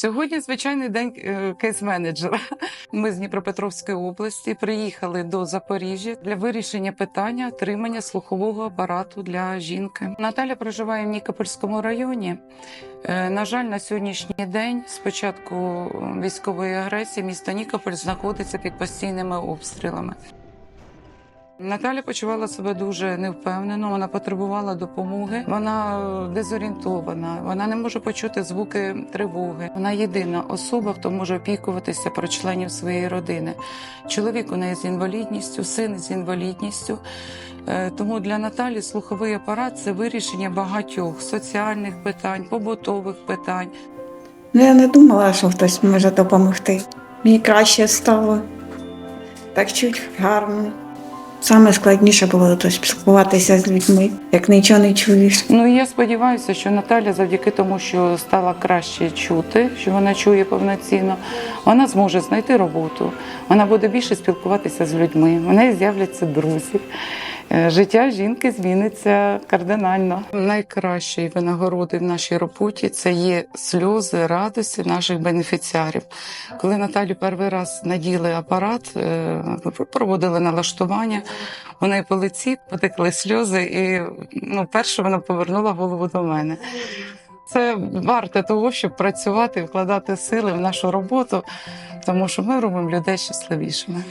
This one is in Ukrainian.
Сьогодні звичайний день е, кейс-менеджера. Ми з Дніпропетровської області приїхали до Запоріжжя для вирішення питання отримання слухового апарату для жінки. Наталя проживає в Нікопольському районі. Е, На жаль, на сьогоднішній день, з початку військової агресії, місто Нікополь знаходиться під постійними обстрілами. Наталя почувала себе дуже невпевнено. Вона потребувала допомоги. Вона е, дезорієнтована. Вона не може почути звуки тривоги. Вона єдина особа, хто може опікуватися про членів своєї родини. Чоловік у неї з інвалідністю, син з інвалідністю. Е, Тому для Наталі слуховий апарат це вирішення багатьох соціальних питань, побутових питань. Ну, я не думала, що хтось може допомогти. Мені краще стало. Так чуть гарно. Саме складніше було то спілкуватися з людьми, як нічого не чуєш. Ну я сподіваюся, що Наталя, завдяки тому, що стала краще чути, що вона чує повноцінно, вона зможе знайти роботу. Вона буде більше спілкуватися з людьми. в неї з'являться друзі. Е, Життя жінки зміниться кардинально. Найкращої винагороди в нашій роботі це є сльози радості наших бенефіціарів. Коли Наталю перший раз наділи апарат, е, проводили налаштування, у неї по лиці потекли сльози, і ну, перше вона повернула голову до мене. Це варте того, щоб працювати, вкладати сили в нашу роботу, тому що ми робимо людей щасливішими.